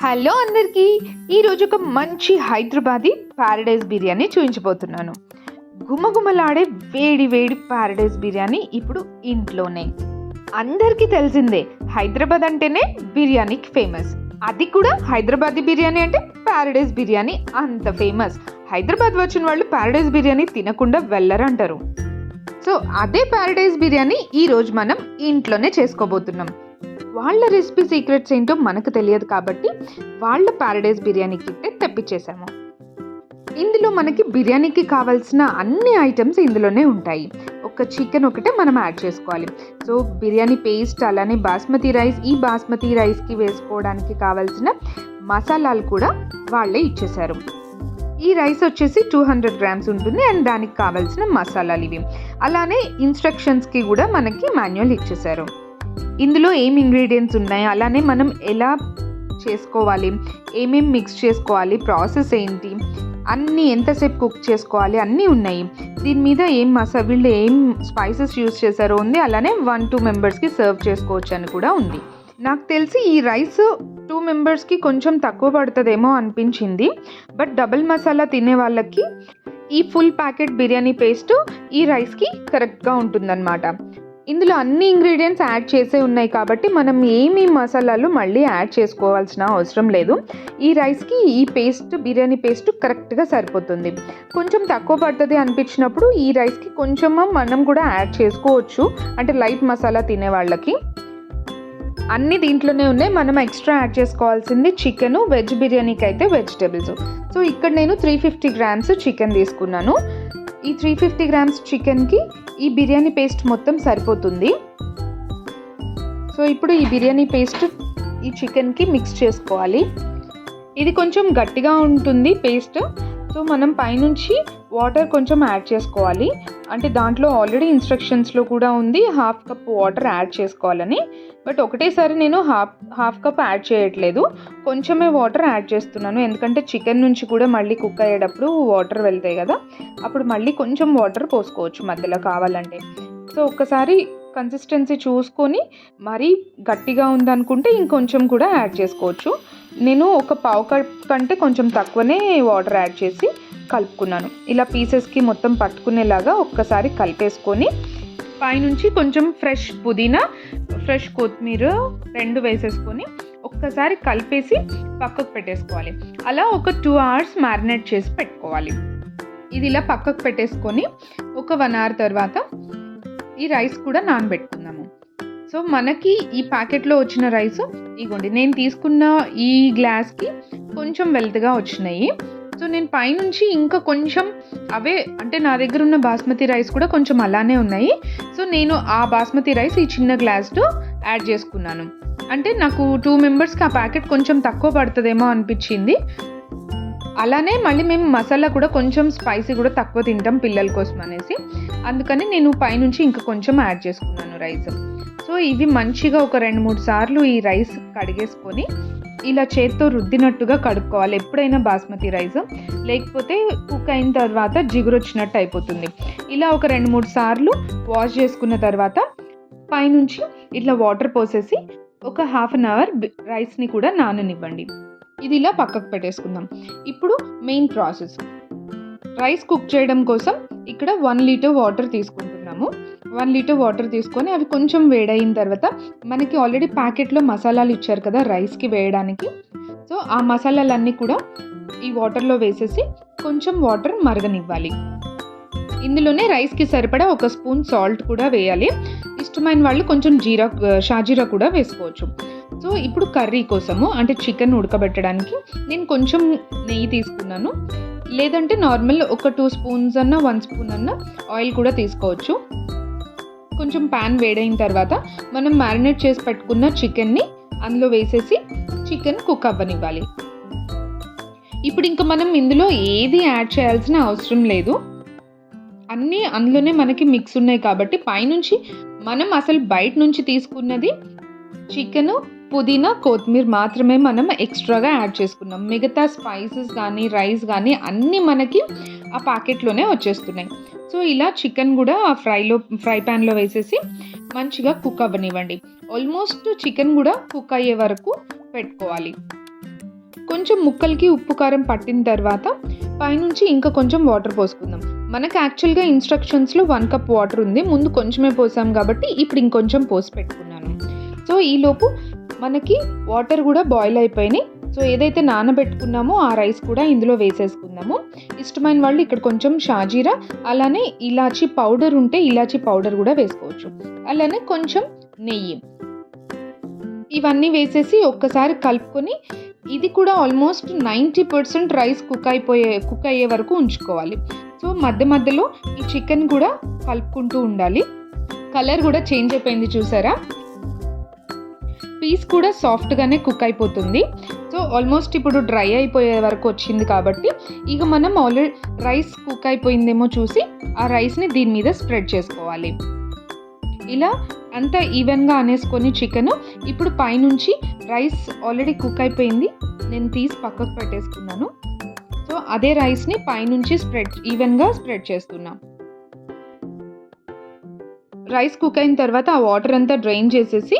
Hello అందరికీ ఈరోజు ఒక మంచి హైదరాబాదీ ప్యారడైజ్ బిర్యానీ చూపించబోతున్నాను గుమగుమలాడే వేడి వేడి ప్యారడైజ్ బిర్యానీ ఇప్పుడు ఇంట్లోనే. అందరికీ తెలిసిందే హైదరాబాద్ అంటేనే బిర్యానీకి ఫేమస్. అది కూడా హైదరాబాదీ బిర్యానీ అంటే ప్యారడైజ్ బిర్యానీ అంత ఫేమస్. హైదరాబాద్ వచ్చిన వాళ్ళు ప్యారడైజ్ బిర్యానీ తినకుండా వెళ్ళరంటారు. సో అదే ప్యారడైజ్ బిర్యానీ ఈరోజు మనం ఇంట్లోనే చేసుకోబోతున్నాం. వాళ్ళ రెసిపీ సీక్రెట్స్ ఏంటో మనకు తెలియదు కాబట్టి వాళ్ళ ప్యారడైజ్ బిర్యానీ కిట్టే తెప్పించేసాము ఇందులో మనకి బిర్యానీకి కావాల్సిన అన్ని ఐటమ్స్ ఇందులోనే ఉంటాయి. ఒక చికెన్ ఒకటే మనం యాడ్ చేసుకోవాలి. సో బిర్యానీ పేస్ట్ అలానే బాస్మతి రైస్ ఈ బాస్మతి రైస్కి వేసుకోవడానికి కావాల్సిన మసాలాలు కూడా వాళ్ళే ఇచ్చేశారు ఈ రైస్ వచ్చేసి టూ హండ్రెడ్ గ్రామ్స్ ఉంటుంది అండ్ దానికి కావాల్సిన మసాలాలు ఇవి. అలానే ఇన్స్ట్రక్షన్స్కి కూడా మనకి మాన్యువల్ ఇచ్చేశారు ఇందులో ఏం ఇంగ్రీడియంట్స్ ఉన్నాయి? అలానే మనం ఎలా చేసుకోవాలి? ఏమేమి మిక్స్ చేసుకోవాలి? ప్రాసెస్ ఏంటి? అన్నీ ఎంతసేపు కుక్ చేసుకోవాలి? అన్నీ ఉన్నాయి. దీని మీద ఏం మసా వీళ్ళు ఏం స్పైసెస్ యూస్ చేశారో ఉంది. అలానే వన్ టూ మెంబర్స్కి సర్వ్ చేసుకోవచ్చు అని కూడా ఉంది. నాకు తెలిసి ఈ రైస్ టూ మెంబర్స్కి కొంచెం తక్కువ పడుతుందేమో అనిపించింది. బట్ డబుల్ మసాలా తినే వాళ్ళకి ఈ ఫుల్ ప్యాకెట్ బిర్యానీ పేస్ట్ ఈ రైస్కి కరెక్ట్గా ఉంటుందన్నమాట. ఇందులో అన్ని ఇంగ్రీడియంట్స్ యాడ్ చేసే ఉన్నాయి కాబట్టి మనం ఏమి మసాలాలు మళ్ళీ యాడ్ చేసుకోవాల్సిన అవసరం లేదు. ఈ రైస్కి ఈ పేస్ట్ బిర్యానీ పేస్ట్ కరెక్ట్గా సరిపోతుంది. కొంచెం తక్కువ పడుతుంది అనిపించినప్పుడు ఈ రైస్కి కొంచెం మనం కూడా యాడ్ చేసుకోవచ్చు. అంటే లైట్ మసాలా తినే వాళ్ళకి. అన్ని దీంట్లోనే ఉన్నాయి. మనం ఎక్స్ట్రా యాడ్ చేసుకోవాల్సింది చికెన్ వెజ్ బిర్యానీకి అయితే వెజిటేబుల్స్ సో ఇక్కడ నేను త్రీ ఫిఫ్టీ గ్రామ్స్ చికెన్ తీసుకున్నాను. ఈ త్రీ ఫిఫ్టీ గ్రామ్స్ చికెన్కి ఈ బిర్యానీ పేస్ట్ మొత్తం సరిపోతుంది. సో ఇప్పుడు ఈ బిర్యానీ పేస్ట్ ఈ చికెన్కి మిక్స్ చేసుకోవాలి. ఇది కొంచెం గట్టిగా ఉంటుంది పేస్ట్. సో మనం పైనుంచి వాటర్ కొంచెం యాడ్ చేసుకోవాలి. అంటే దాంట్లో ఆల్రెడీ ఇన్స్ట్రక్షన్స్లో కూడా ఉంది హాఫ్ కప్ వాటర్ యాడ్ చేసుకోవాలని. బట్ ఒకటేసారి నేను హాఫ్ హాఫ్ కప్ యాడ్ చేయట్లేదు. కొంచెమే వాటర్ యాడ్ చేస్తున్నాను. ఎందుకంటే చికెన్ నుంచి కూడా మళ్ళీ కుక్ అయ్యేటప్పుడు వాటర్ వెళ్తాయి కదా. అప్పుడు మళ్ళీ కొంచెం వాటర్ పోసుకోవచ్చు మధ్యలో కావాలంటే. సో ఒక్కసారి కన్సిస్టెన్సీ చూసుకొని మరీ గట్టిగా ఉందనుకుంటే ఇంకొంచెం కూడా యాడ్ చేసుకోవచ్చు. నేను ఒక పావు కప్ కంటే కొంచెం తక్కువనే వాటర్ యాడ్ చేసి కలుపుకున్నాను. ఇలా పీసెస్కి మొత్తం పట్టుకునేలాగా ఒక్కసారి కలిపేసుకొని పైనుంచి కొంచెం ఫ్రెష్ పుదీనా ఫ్రెష్ కొత్తిమీర రెండు వేసేసుకొని ఒక్కసారి కలిపేసి పక్కకు పెట్టేసుకోవాలి. అలా ఒక టూ అవర్స్ మ్యారినేట్ చేసి పెట్టుకోవాలి. ఇది ఇలా పక్కకు పెట్టేసుకొని ఒక వన్ అవర్ తర్వాత ఈ రైస్ కూడా నానబెట్టుకుందాము. సో మనకి ఈ ప్యాకెట్లో వచ్చిన రైస్ ఇగోండి నేను తీసుకున్న ఈ గ్లాస్కి కొంచెం వెల్త్గా వచ్చినాయి. సో నేను పైనుంచి ఇంకా కొంచెం అవే అంటే నా దగ్గర ఉన్న బాస్మతి రైస్ కూడా కొంచెం అలానే ఉన్నాయి. సో నేను ఆ బాస్మతి రైస్ ఈ చిన్న గ్లాస్లో యాడ్ చేసుకున్నాను. అంటే నాకు టూ మెంబర్స్కి ఆ ప్యాకెట్ కొంచెం తక్కువ పడుతుందేమో అనిపించింది. అలానే మళ్ళీ మేము మసాలా కూడా కొంచెం స్పైసీ కూడా తక్కువ తింటాం పిల్లల కోసం అనేసి. అందుకని నేను పైనుంచి ఇంకా కొంచెం యాడ్ చేసుకున్నాను రైస్ సో ఇవి మంచిగా ఒక రెండు మూడు సార్లు ఈ రైస్ కడిగేసుకొని ఇలా చేత్తో రుద్దినట్టుగా కడుక్కోవాలి. ఎప్పుడైనా బాస్మతి రైస్ లేకపోతే కుక్ అయిన తర్వాత జిగురు వచ్చినట్టు అయిపోతుంది. ఇలా ఒక రెండు మూడు సార్లు వాష్ చేసుకున్న తర్వాత పైనుంచి ఇట్లా వాటర్ పోసేసి ఒక హాఫ్ అన్ అవర్ రైస్ని కూడా నాననివ్వండి. ఇది ఇలా పక్కకు పెట్టేసుకుందాం. ఇప్పుడు మెయిన్ ప్రాసెస్ రైస్ కుక్ చేయడం కోసం ఇక్కడ వన్ లీటర్ వాటర్ తీసుకుంటున్నాము. వన్ లీటర్ వాటర్ తీసుకొని అవి కొంచెం వేడైన తర్వాత మనకి ఆల్రెడీ ప్యాకెట్లో మసాలాలు ఇచ్చారు కదా రైస్కి వేయడానికి. సో ఆ మసాలాలన్నీ కూడా ఈ వాటర్లో వేసేసి కొంచెం వాటర్ మరగనివ్వాలి. ఇందులోనే రైస్కి సరిపడా ఒక స్పూన్ సాల్ట్ కూడా వేయాలి. ఇష్టమైన వాళ్ళు కొంచెం జీరా షాజీరా కూడా వేసుకోవచ్చు. సో ఇప్పుడు కర్రీ కోసము అంటే చికెన్ ఉడకబెట్టడానికి నేను కొంచెం నెయ్యి తీసుకున్నాను. లేదంటే నార్మల్ ఒక టూ స్పూన్స్ అన్న వన్ స్పూన్ అన్న ఆయిల్ కూడా తీసుకోవచ్చు. కొంచెం ప్యాన్ వేడైన తర్వాత మనం మ్యారినేట్ చేసి పెట్టుకున్న చికెన్ని అందులో వేసేసి చికెన్ కుక్ అవ్వనివ్వాలి. ఇప్పుడు ఇంకా మనం ఇందులో ఏది యాడ్ చేయాల్సిన అవసరం లేదు. అన్నీ అందులోనే మనకి మిక్స్ ఉన్నాయి కాబట్టి పైనుంచి మనం అసలు బయట నుంచి తీసుకున్నది చికెను పుదీనా కొత్తిమీర మాత్రమే మనం ఎక్స్ట్రాగా యాడ్ చేసుకున్నాం. మిగతా స్పైసెస్ కానీ రైస్ కానీ అన్నీ మనకి ఆ ప్యాకెట్లోనే వచ్చేస్తున్నాయి. సో ఇలా చికెన్ కూడా ఆ ఫ్రైలో ఫ్రై ప్యాన్లో వేసేసి మంచిగా కుక్ అవ్వనివ్వండి. ఆల్మోస్ట్ చికెన్ కూడా కుక్ అయ్యే వరకు పెట్టుకోవాలి. కొంచెం ముక్కలకి ఉప్పు కారం పట్టిన తర్వాత పైనుంచి ఇంకా కొంచెం వాటర్ పోసుకుందాం. మనకు యాక్చువల్గా ఇన్స్ట్రక్షన్స్లో వన్ కప్ వాటర్ ఉంది. ముందు కొంచెమే పోసాం కాబట్టి ఇప్పుడు ఇంకొంచెం పోసి పెట్టుకున్నాను. సో ఈలోపు మనకి వాటర్ కూడా బాయిల్ అయిపోయినాయి. సో ఏదైతే నానబెట్టుకున్నామో ఆ రైస్ కూడా ఇందులో వేసేసుకుందాము. ఇష్టమైన వాళ్ళు ఇక్కడ కొంచెం షాజీరా అలానే ఇలాచీ పౌడర్ ఉంటే ఇలాచీ పౌడర్ కూడా వేసుకోవచ్చు. అలానే కొంచెం నెయ్యి. ఇవన్నీ వేసేసి ఒక్కసారి కలుపుకొని ఇది కూడా almost ninety percent rice cook అయిపోయే కుక్ అయ్యే వరకు ఉంచుకోవాలి. సో మధ్య మధ్యలో ఈ చికెన్ కూడా కలుపుకుంటూ ఉండాలి. కలర్ కూడా చేంజ్ అయిపోయింది చూసారా? పీస్ కూడా సాఫ్ట్గానే కుక్ అయిపోతుంది. సో ఆల్మోస్ట్ ఇప్పుడు డ్రై అయిపోయే వరకు వచ్చింది కాబట్టి ఇక మనం ఆల్రెడీ రైస్ కుక్ అయిపోయిందేమో చూసి ఆ రైస్ని దీని మీద స్ప్రెడ్ చేసుకోవాలి. ఇలా అంతా ఈవెన్గా అనేసుకొని చికెన్ ఇప్పుడు పైనుంచి రైస్ ఆల్రెడీ కుక్ అయిపోయింది. నేను తీసి పక్కకు పెట్టేసుకున్నాను. సో అదే రైస్ని పైనుంచి స్ప్రెడ్ ఈవెన్గా స్ప్రెడ్ చేస్తున్నాం. రైస్ కుక్ అయిన తర్వాత ఆ వాటర్ అంతా డ్రైన్ చేసేసి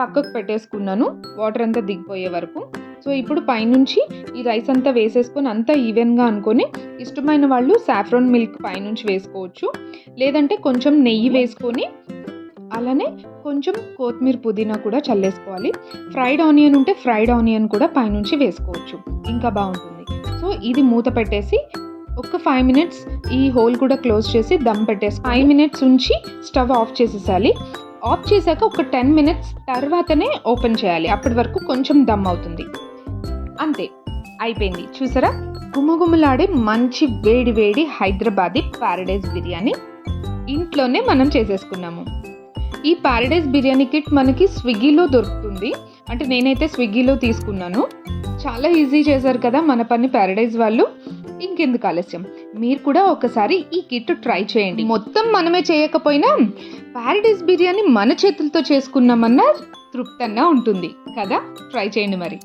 పక్కకు పెట్టేసుకున్నాను. వాటర్ అంతా దిగిపోయే వరకు. సో ఇప్పుడు పైనుంచి ఈ రైస్ అంతా వేసేసుకొని అంతా ఈవెన్గా అనుకొని ఇష్టమైన వాళ్ళు సాఫ్రాన్ మిల్క్ పైనుంచి వేసుకోవచ్చు. లేదంటే కొంచెం నెయ్యి వేసుకొని అలానే కొంచెం కొత్తిమీర పుదీనా కూడా చల్లేసుకోవాలి. ఫ్రైడ్ ఆనియన్ ఉంటే ఫ్రైడ్ ఆనియన్ కూడా పైనుంచి వేసుకోవచ్చు. ఇంకా బాగుంటుంది. సో ఇది మూత పెట్టేసి ఒక ఫైవ్ మినిట్స్ ఈ హోల్ కూడా క్లోజ్ చేసి దమ్ పెట్టేసి ఫైవ్ మినిట్స్ ఉంచి స్టవ్ ఆఫ్ చేసేసాలి ఆఫ్ చేశాక ఒక టెన్ మినిట్స్ తర్వాతనే ఓపెన్ చేయాలి. అప్పటి వరకు కొంచెం దమ్ అవుతుంది. అంతే అయిపోయింది. చూసారా? గుమగుమలాడే మంచి వేడి వేడి హైదరాబాదీ ప్యారడైజ్ బిర్యానీ ఇంట్లోనే మనం చేసేసుకున్నాము. ఈ ప్యారడైజ్ బిర్యానీ కిట్ మనకి స్విగ్గీలో దొరుకుతుంది. అంటే నేనైతే స్విగ్గీలో తీసుకున్నాను. చాలా ఈజీ చేశారు కదా మన పని ప్యారడైజ్ వాళ్ళు. ఇంకెందుకు ఆలస్యం? మీరు కూడా ఒకసారి ఈ కిట్ ట్రై చేయండి. మొత్తం మనమే చేయకపోయినా ప్యారడైజ్ బిర్యానీ మన చేతులతో చేసుకున్నామన్న తృప్తంగా ఉంటుంది. కదా? ట్రై చేయండి మరి.